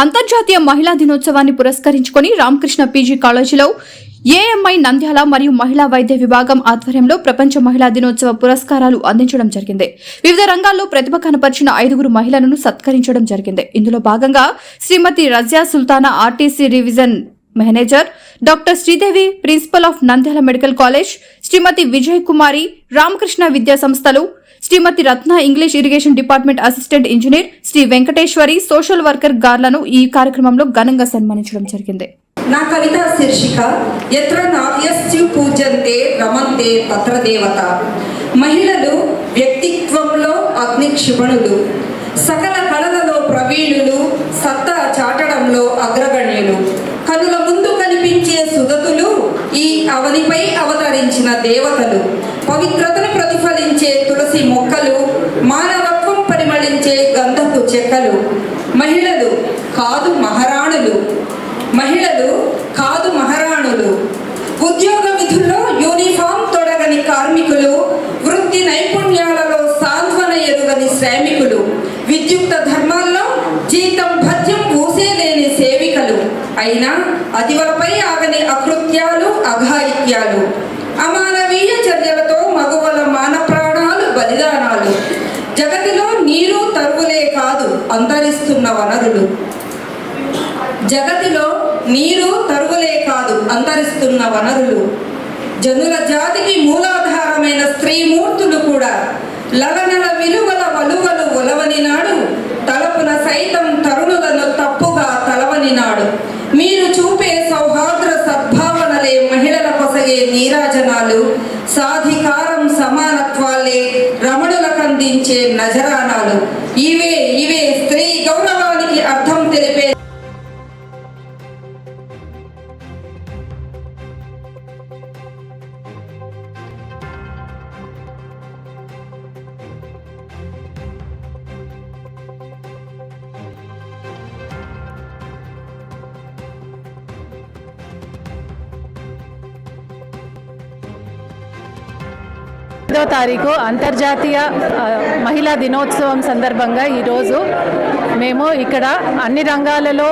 అంతర్జాతీయ మహిళా దినోత్సవాన్ని పురస్కరించుకొని రామకృష్ణ పీజీ కాలేజీలో ఏఎంఐ నంద్యాల మరియు మహిళా వైద్య విభాగం ఆధ్వర్యంలో ప్రపంచ మహిళా దినోత్సవ పురస్కారాలు అందించడం జరిగింది. వివిధ రంగాల్లో ప్రతిభ కనపరిచిన ఐదుగురు మహిళలను సత్కరించడం జరిగింది. ఇందులో భాగంగా Shrimati Razia Sultana RTC revision manager doctor Sridevi principal of Nandyal medical college Shrimati Vijay Kumari Ramakrishna విద్యా సంస్థలు Shrimati Ratna English irrigation department assistant engineer Shri Venkateswari social worker గార్లను ఈ కార్యక్రమంలో ఘనంగా సన్మానించడం జరిగింది. నా కవిత శీర్షిక ఎత్ర నార్యస్యు పూజంతే రమంతే తత్ర దేవత మహిళలు వ్యక్తిత్వంలో అగ్ని క్షిపణులు సకల కళలలో ప్రవీణులు సత్తా చాటడంలో అగ్రగణ్యులు. కనుల ముందు కనిపించే సుగతులు ఈ అవనిపై అవతరించిన దేవతలు పవిత్రతను ప్రతిఫలించే తులసి మొక్కలు మానవత్వం పరిమళించే గంధపు చెక్కలు. మహిళలు కాదు మహారాణులు. మహిళలు కాదు మహారాణులు. ఉద్యోగ విధుల్లో యూనిఫామ్ తొడగని కార్మికులు వృత్తి నైపుణ్యాలలో సాంత్వన ఎరుగని శ్రామికులు. విద్యుక్త ధర్మాల్లో జీతం భత్యం ఊసేలేని సేవికలు. అయినా అదివలపై ఆగని అకృత్యాలు అఘాయిత్యాలు. అంతరిస్తున్న వనరులు జగతిలో నీరు తరువులే కాదు అంతరిస్తున్న వనరులు జనుల జాతికి మూలాధారమైన స్త్రీమూర్తులు కూడా లవనల విలువల వలువలు ఒలవని నాడు తలపున సైతం తరుణులను తప్పుగా తలవని నాడు మీరు చూపే సౌహార్ద్ర సద్భావనలే మహిళల కొసగే నీరాజనాలు సాధికారం సమానత్వాలే రమణులకందించే నజరానాలు. ఇవే ఇవే ఐదో తారీఖు అంతర్జాతీయ మహిళా దినోత్సవం సందర్భంగా ఈరోజు మేము ఇక్కడ అన్ని రంగాలలో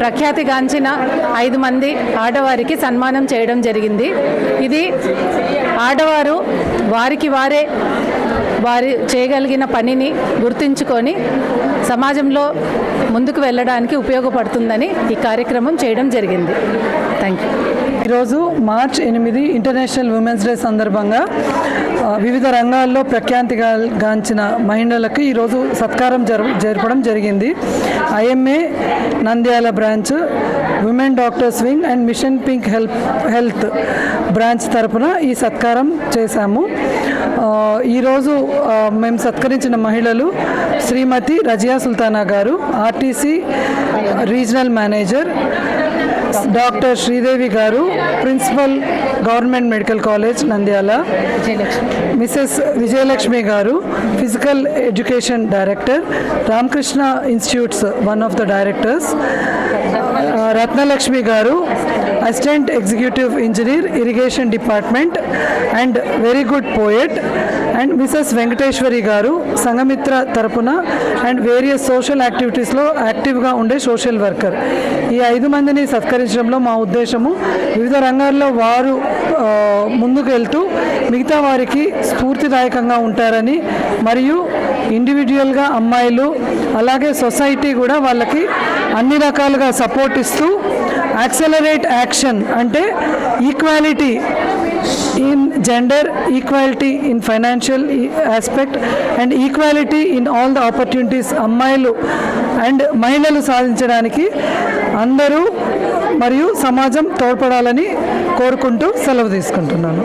ప్రఖ్యాతిగాంచిన ఐదు మంది ఆడవారికి సన్మానం చేయడం జరిగింది. ఇది ఆడవారు వారికి వారే వారి చేయగలిగిన పనిని గుర్తుంచుకొని సమాజంలో ముందుకు వెళ్ళడానికి ఉపయోగపడుతుందని ఈ కార్యక్రమం చేయడం జరిగింది. థ్యాంక్ యూ ఈరోజు మార్చ్ ఎనిమిది ఇంటర్నేషనల్ ఉమెన్స్ డే సందర్భంగా వివిధ రంగాల్లో ప్రఖ్యాతిగా గాంచిన మహిళలకు ఈరోజు సత్కారం జరు జరపడం జరిగింది. I M A Nandyal branch women doctors wing and mission pink help health branch తరపున ఈ సత్కారం చేశాము. ఈరోజు మేము సత్కరించిన మహిళలు Shrimati Razia Sultana garu RTC regional manager doctor Sridevi garu principal government medical college Nandyal. Mrs Vijayalakshmi garu physical education director Ramakrishna institutes one of the directors Ratnalakshmi garu assistant executive engineer irrigation department and very good poet and Mrs Venkateswari garu Sanghamitra తరపున and various social యాక్టివిటీస్లో యాక్టివ్గా ఉండే social worker. ఈ ఐదు మందిని సత్కరించడంలో మా ఉద్దేశము వివిధ రంగాల్లో వారు ముందుకెళ్తూ ముందుకు వెళ్తూ మిగతా వారికి స్ఫూర్తిదాయకంగా ఉంటారని మరియు ఇండివిజువల్గా అమ్మాయిలు అలాగే సొసైటీ కూడా వాళ్ళకి అన్ని రకాలుగా సపోర్ట్ ఇస్తూ యాక్సలరేట్ యాక్షన్ అంటే equality in gender equality in financial aspect and equality in all the opportunities అమ్మాయిలు అండ్ మహిళలు సాధించడానికి అందరూ మరియు సమాజం తోడ్పడాలని కోరుకుంటూ సెలవు తీసుకుంటున్నాను.